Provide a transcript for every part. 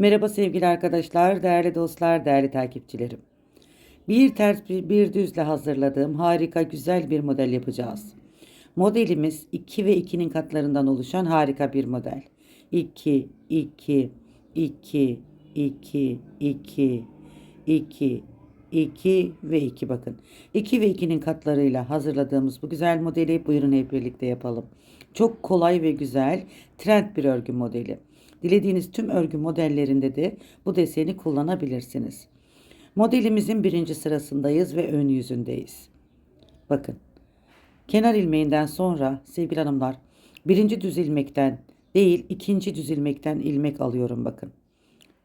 Merhaba sevgili arkadaşlar, değerli dostlar, değerli takipçilerim. Bir ters bir, düzle hazırladığım harika güzel bir model yapacağız. Modelimiz 2 ve 2'nin katlarından oluşan harika bir model. 2, 2, 2, 2, 2, 2, 2 ve 2 bakın. 2 ve 2'nin katlarıyla hazırladığımız bu güzel modeli buyurun hep birlikte yapalım. Çok kolay ve güzel trend bir örgü modeli. Dilediğiniz tüm örgü modellerinde de bu deseni kullanabilirsiniz. Modelimizin birinci sırasındayız ve ön yüzündeyiz. Bakın. Kenar ilmeğinden sonra sevgili hanımlar birinci düz ilmekten değil ikinci düz ilmekten ilmek alıyorum bakın.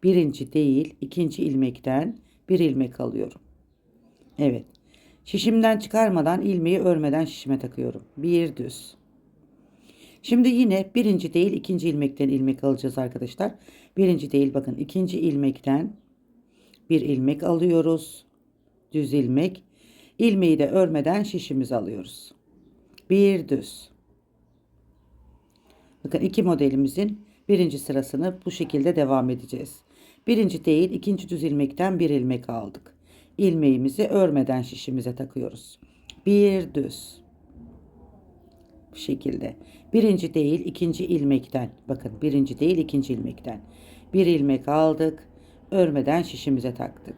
Birinci değil ikinci ilmekten bir ilmek alıyorum. Evet. Şişimden çıkarmadan ilmeği örmeden şişime takıyorum. Bir düz. Şimdi yine birinci değil ikinci ilmekten ilmek alacağız arkadaşlar. Birinci değil bakın ikinci ilmekten bir ilmek alıyoruz. Düz ilmek. İlmeği de örmeden şişimizi alıyoruz. Bir düz. Bakın iki modelimizin birinci sırasını bu şekilde devam edeceğiz. Birinci değil ikinci düz ilmekten bir ilmek aldık. İlmeğimizi örmeden şişimize takıyoruz. Bir düz. Bu şekilde. Birinci değil ikinci ilmekten. Bakın birinci değil ikinci ilmekten. Bir ilmek aldık. Örmeden şişimize taktık.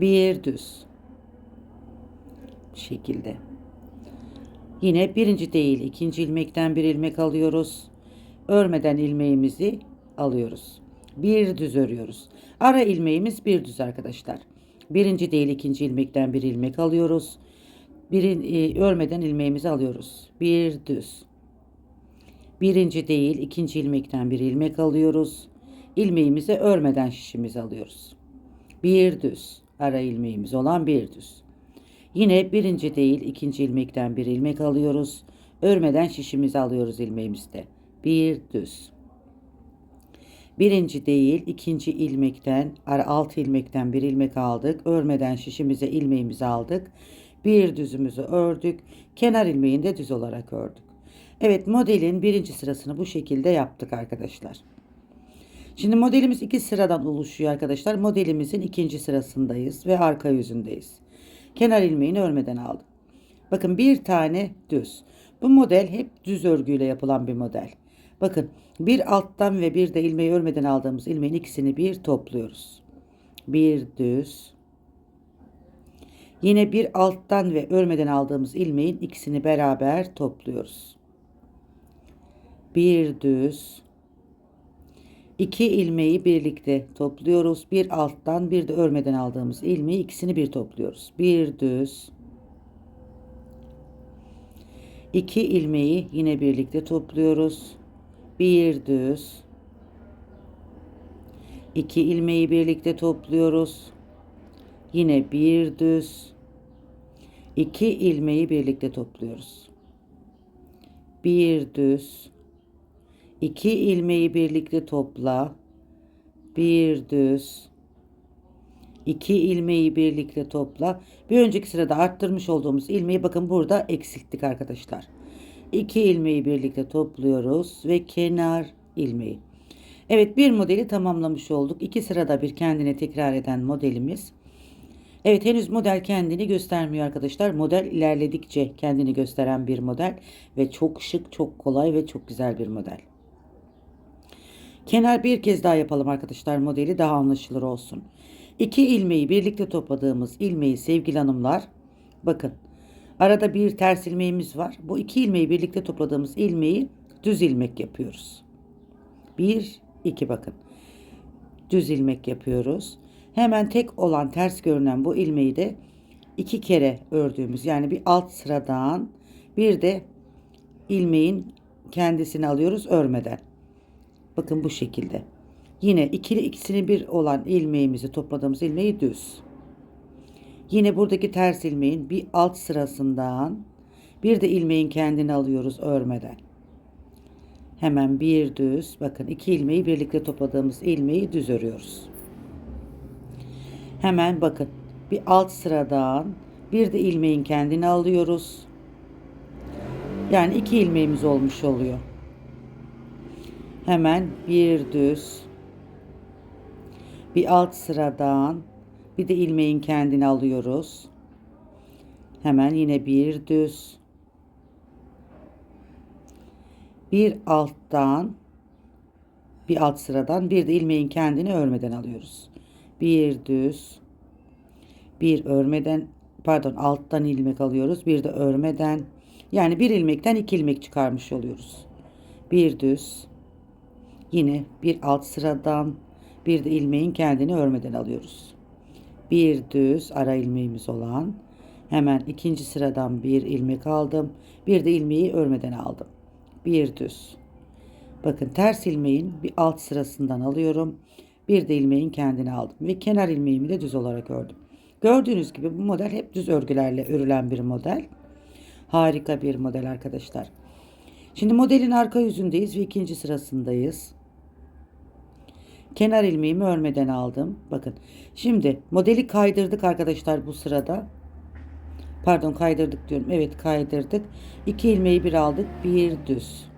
Bir düz. Bu şekilde. Yine birinci değil ikinci ilmekten bir ilmek alıyoruz. Örmeden ilmeğimizi alıyoruz. Bir düz örüyoruz. Ara ilmeğimiz bir düz arkadaşlar. Birinci değil ikinci ilmekten bir ilmek alıyoruz. Birin, e, örmeden ilmeğimizi alıyoruz. Bir düz. Birinci değil ikinci ilmekten bir ilmek alıyoruz. İlmeğimizi örmeden şişimizi alıyoruz. Bir düz. Ara ilmeğimiz olan bir düz. Yine birinci değil ikinci ilmekten bir ilmek alıyoruz. Örmeden şişimizi alıyoruz ilmeğimizde. Bir düz. Birinci değil ikinci ilmekten ara alt ilmekten bir ilmek aldık. Örmeden şişimize ilmeğimizi aldık. Bir düzümüzü ördük. Kenar ilmeğini de düz olarak ördük. Evet modelin birinci sırasını bu şekilde yaptık arkadaşlar. Şimdi modelimiz iki sıradan oluşuyor arkadaşlar. Modelimizin ikinci sırasındayız ve arka yüzündeyiz. Kenar ilmeğini örmeden aldım. Bakın bir tane düz. Bu model hep düz örgüyle yapılan bir model. Bakın bir alttan ve bir de ilmeği örmeden aldığımız ilmeğin ikisini bir topluyoruz. Bir düz. Yine bir alttan ve örmeden aldığımız ilmeğin ikisini beraber topluyoruz. Bir düz. İki ilmeği birlikte topluyoruz. Bir alttan bir de örmeden aldığımız ilmeği ikisini bir topluyoruz. Bir düz. İki ilmeği yine birlikte topluyoruz. Bir düz. İki ilmeği birlikte topluyoruz. Yine bir düz. İki ilmeği birlikte topluyoruz. Bir düz. İki ilmeği birlikte topla. Bir düz. İki ilmeği birlikte topla. Bir önceki sırada arttırmış olduğumuz ilmeği bakın burada eksilttik arkadaşlar. İki ilmeği birlikte topluyoruz ve kenar ilmeği. Evet bir modeli tamamlamış olduk. İki sırada bir kendine tekrar eden modelimiz. Evet henüz model kendini göstermiyor arkadaşlar. Model ilerledikçe kendini gösteren bir model ve çok şık, çok kolay ve çok güzel bir model. Kenar bir kez daha yapalım arkadaşlar modeli daha anlaşılır olsun. İki ilmeği birlikte topladığımız ilmeği sevgili hanımlar bakın arada bir ters ilmeğimiz var. Bu iki ilmeği birlikte topladığımız ilmeği düz ilmek yapıyoruz. Bir, iki bakın. Düz ilmek yapıyoruz. Hemen tek olan ters görünen bu ilmeği de iki kere ördüğümüz yani bir alt sıradan bir de ilmeğin kendisini alıyoruz örmeden. Bakın bu şekilde. Yine ikili ikisini bir olan ilmeğimizi topladığımız ilmeği düz. Yine buradaki ters ilmeğin bir alt sırasından bir de ilmeğin kendini alıyoruz örmeden. Hemen bir düz bakın iki ilmeği birlikte topladığımız ilmeği düz örüyoruz. Hemen bakın bir alt sıradan bir de ilmeğin kendini alıyoruz. Yani iki ilmeğimiz olmuş oluyor. Hemen bir düz Bir alt sıradan bir de ilmeğin kendini alıyoruz. Hemen yine bir düz. Bir alttan bir alt sıradan bir de ilmeğin kendini örmeden alıyoruz. Bir düz. Bir örmeden pardon alttan ilmek alıyoruz. Bir de örmeden yani bir ilmekten iki ilmek çıkarmış oluyoruz. Bir düz. Yine bir alt sıradan bir de ilmeğin kendini örmeden alıyoruz. Bir düz ara ilmeğimiz olan hemen ikinci sıradan bir ilmek aldım. Bir de ilmeği örmeden aldım. Bir düz. Bakın ters ilmeğin bir alt sırasından alıyorum. Bir de ilmeğin kendini aldım ve kenar ilmeğimi de düz olarak ördüm. Gördüğünüz gibi bu model hep düz örgülerle örülen bir model. Harika bir model arkadaşlar. Şimdi modelin arka yüzündeyiz ve ikinci sırasındayız. Kenar ilmeğimi örmeden aldım. Bakın. Şimdi modeli kaydırdık arkadaşlar bu sırada. Pardon kaydırdık diyorum. Evet kaydırdık. İki ilmeği bir aldık. Bir düz.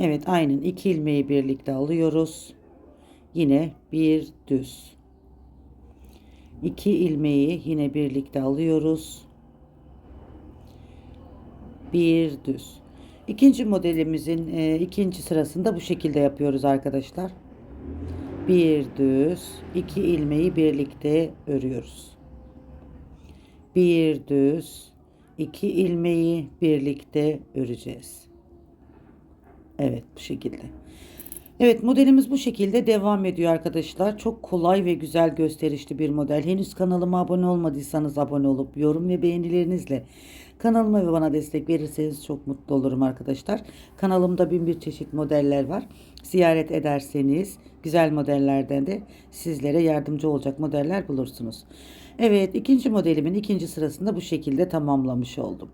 Evet aynen iki ilmeği birlikte alıyoruz. Yine bir düz. İki ilmeği yine birlikte alıyoruz. Bir düz. İkinci modelimizin e, ikinci sırasında bu şekilde yapıyoruz arkadaşlar. Bir düz, iki ilmeği birlikte örüyoruz. Bir düz, iki ilmeği birlikte öreceğiz. Evet bu şekilde. Evet modelimiz bu şekilde devam ediyor arkadaşlar. Çok kolay ve güzel gösterişli bir model. Henüz kanalıma abone olmadıysanız abone olup yorum ve beğenilerinizle kanalıma ve bana destek verirseniz çok mutlu olurum arkadaşlar. Kanalımda bin bir çeşit modeller var. Ziyaret ederseniz güzel modellerden de sizlere yardımcı olacak modeller bulursunuz. Evet ikinci modelimin ikinci sırasında bu şekilde tamamlamış oldum.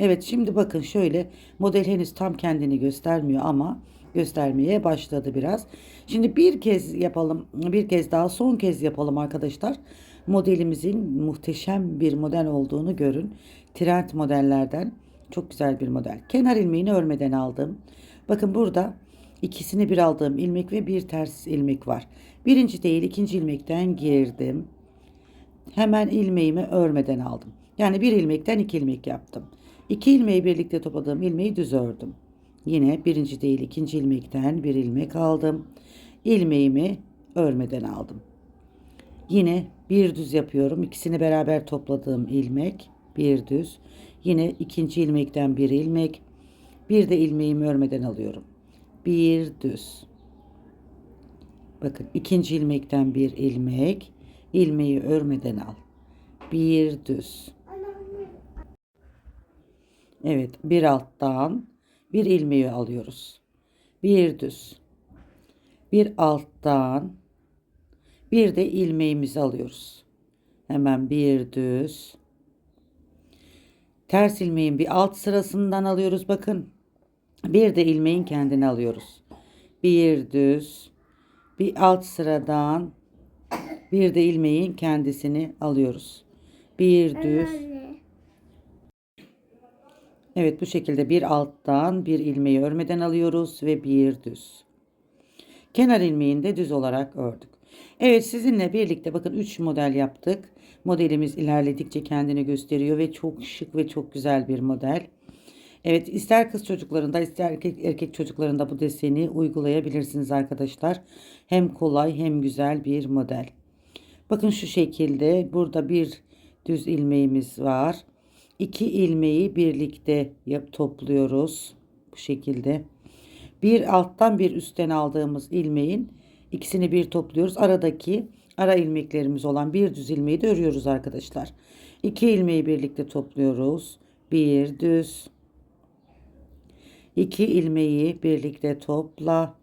Evet şimdi bakın şöyle model henüz tam kendini göstermiyor ama göstermeye başladı biraz. Şimdi bir kez yapalım bir kez daha son kez yapalım arkadaşlar. Modelimizin muhteşem bir model olduğunu görün. Trend modellerden çok güzel bir model. Kenar ilmeğini örmeden aldım. Bakın burada ikisini bir aldığım ilmek ve bir ters ilmek var. Birinci değil ikinci ilmekten girdim. Hemen ilmeğimi örmeden aldım. Yani bir ilmekten iki ilmek yaptım. İki ilmeği birlikte topladığım ilmeği düz ördüm. Yine birinci değil ikinci ilmekten bir ilmek aldım. İlmeğimi örmeden aldım. Yine bir düz yapıyorum. İkisini beraber topladığım ilmek bir düz. Yine ikinci ilmekten bir ilmek. Bir de ilmeğimi örmeden alıyorum. Bir düz. Bakın ikinci ilmekten bir ilmek. ilmeği örmeden al. Bir düz. Evet bir alttan bir ilmeği alıyoruz. Bir düz. Bir alttan bir de ilmeğimizi alıyoruz. Hemen bir düz. Ters ilmeğin bir alt sırasından alıyoruz bakın. Bir de ilmeğin kendini alıyoruz. Bir düz. Bir alt sıradan bir de ilmeğin kendisini alıyoruz. Bir düz. Evet bu şekilde bir alttan bir ilmeği örmeden alıyoruz ve bir düz. Kenar ilmeğini de düz olarak ördük. Evet sizinle birlikte bakın 3 model yaptık. Modelimiz ilerledikçe kendini gösteriyor ve çok şık ve çok güzel bir model. Evet ister kız çocuklarında ister erkek, erkek çocuklarında bu deseni uygulayabilirsiniz arkadaşlar. Hem kolay hem güzel bir model. Bakın şu şekilde burada bir düz ilmeğimiz var. İki ilmeği birlikte yap topluyoruz. Bu şekilde. Bir alttan bir üstten aldığımız ilmeğin ikisini bir topluyoruz. Aradaki ara ilmeklerimiz olan bir düz ilmeği de örüyoruz arkadaşlar. İki ilmeği birlikte topluyoruz. Bir düz. İki ilmeği birlikte topla.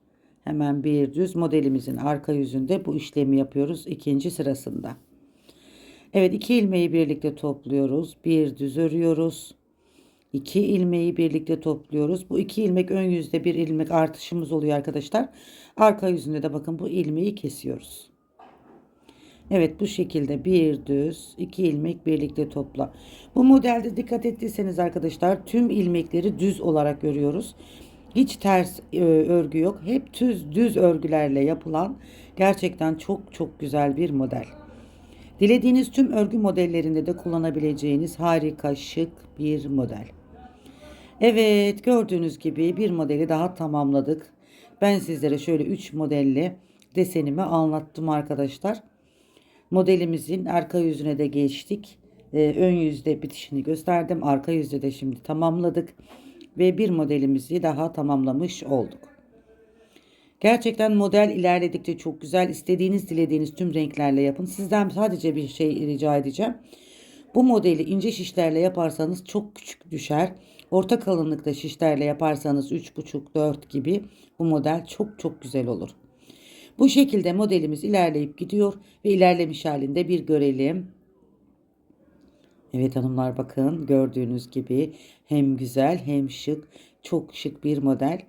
Hemen bir düz modelimizin arka yüzünde bu işlemi yapıyoruz ikinci sırasında. Evet iki ilmeği birlikte topluyoruz. Bir düz örüyoruz. İki ilmeği birlikte topluyoruz. Bu iki ilmek ön yüzde bir ilmek artışımız oluyor arkadaşlar. Arka yüzünde de bakın bu ilmeği kesiyoruz. Evet bu şekilde bir düz iki ilmek birlikte topla. Bu modelde dikkat ettiyseniz arkadaşlar tüm ilmekleri düz olarak görüyoruz. Hiç ters e, örgü yok. Hep düz düz örgülerle yapılan gerçekten çok çok güzel bir model. Dilediğiniz tüm örgü modellerinde de kullanabileceğiniz harika şık bir model. Evet gördüğünüz gibi bir modeli daha tamamladık. Ben sizlere şöyle 3 modelle desenimi anlattım arkadaşlar. Modelimizin arka yüzüne de geçtik. Ee, ön yüzde bitişini gösterdim. Arka yüzde de şimdi tamamladık. Ve bir modelimizi daha tamamlamış olduk. Gerçekten model ilerledikçe çok güzel. İstediğiniz, dilediğiniz tüm renklerle yapın. Sizden sadece bir şey rica edeceğim. Bu modeli ince şişlerle yaparsanız çok küçük düşer. Orta kalınlıkta şişlerle yaparsanız 3,5-4 gibi bu model çok çok güzel olur. Bu şekilde modelimiz ilerleyip gidiyor ve ilerlemiş halinde bir görelim. Evet hanımlar bakın gördüğünüz gibi hem güzel hem şık çok şık bir model.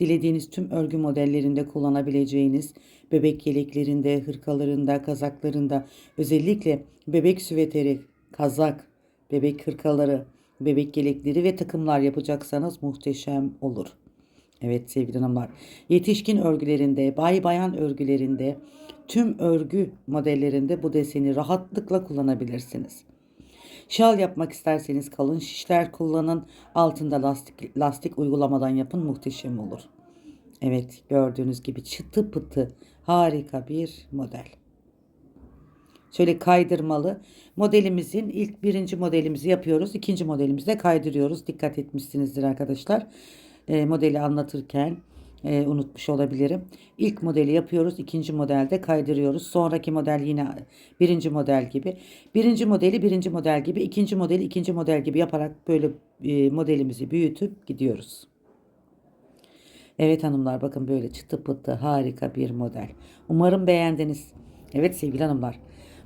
Dilediğiniz tüm örgü modellerinde kullanabileceğiniz bebek yeleklerinde, hırkalarında, kazaklarında özellikle bebek süveteri, kazak, bebek hırkaları, bebek yelekleri ve takımlar yapacaksanız muhteşem olur. Evet sevgili hanımlar. Yetişkin örgülerinde, bay bayan örgülerinde, tüm örgü modellerinde bu deseni rahatlıkla kullanabilirsiniz. Şal yapmak isterseniz kalın şişler kullanın. Altında lastik, lastik uygulamadan yapın muhteşem olur. Evet gördüğünüz gibi çıtı pıtı harika bir model. Şöyle kaydırmalı. Modelimizin ilk birinci modelimizi yapıyoruz. ikinci modelimizi de kaydırıyoruz. Dikkat etmişsinizdir arkadaşlar. E, modeli anlatırken e, unutmuş olabilirim. İlk modeli yapıyoruz. ikinci modelde kaydırıyoruz. Sonraki model yine birinci model gibi. Birinci modeli birinci model gibi. ikinci modeli ikinci model gibi yaparak böyle e, modelimizi büyütüp gidiyoruz. Evet hanımlar bakın böyle çıtı pıtı harika bir model. Umarım beğendiniz. Evet sevgili hanımlar.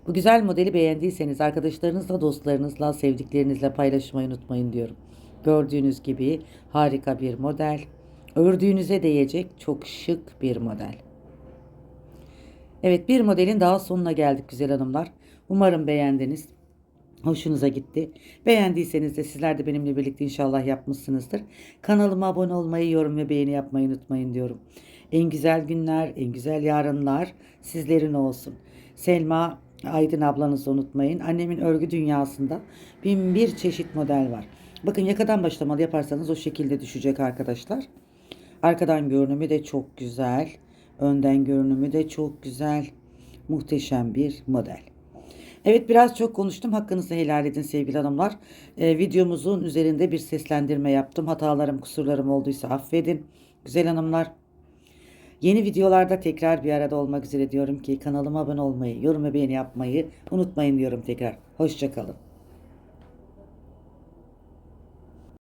Bu güzel modeli beğendiyseniz arkadaşlarınızla, dostlarınızla, sevdiklerinizle paylaşmayı unutmayın diyorum. Gördüğünüz gibi harika bir model. Ördüğünüze değecek çok şık bir model. Evet bir modelin daha sonuna geldik güzel hanımlar. Umarım beğendiniz. Hoşunuza gitti. Beğendiyseniz de sizler de benimle birlikte inşallah yapmışsınızdır. Kanalıma abone olmayı, yorum ve beğeni yapmayı unutmayın diyorum. En güzel günler, en güzel yarınlar sizlerin olsun. Selma Aydın ablanızı unutmayın. Annemin örgü dünyasında bin bir çeşit model var. Bakın yakadan başlamalı yaparsanız o şekilde düşecek arkadaşlar. Arkadan görünümü de çok güzel. Önden görünümü de çok güzel. Muhteşem bir model. Evet biraz çok konuştum. Hakkınızı helal edin sevgili hanımlar. Ee, videomuzun üzerinde bir seslendirme yaptım. Hatalarım, kusurlarım olduysa affedin. Güzel hanımlar. Yeni videolarda tekrar bir arada olmak üzere diyorum ki kanalıma abone olmayı, yorum ve beğeni yapmayı unutmayın diyorum tekrar. Hoşçakalın.